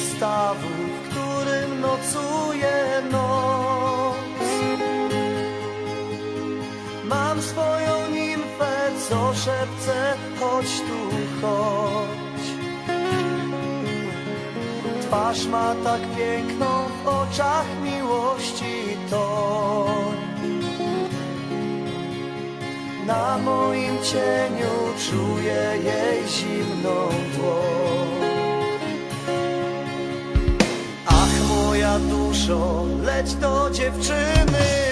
stawu, w którym nocuje noc. Mam swoją nimfę, co szepce, chodź tu, chodź. Twarz ma tak piękną, w oczach miłości toń. Na moim cieniu czuję jej zimną Duszo, leć do dziewczyny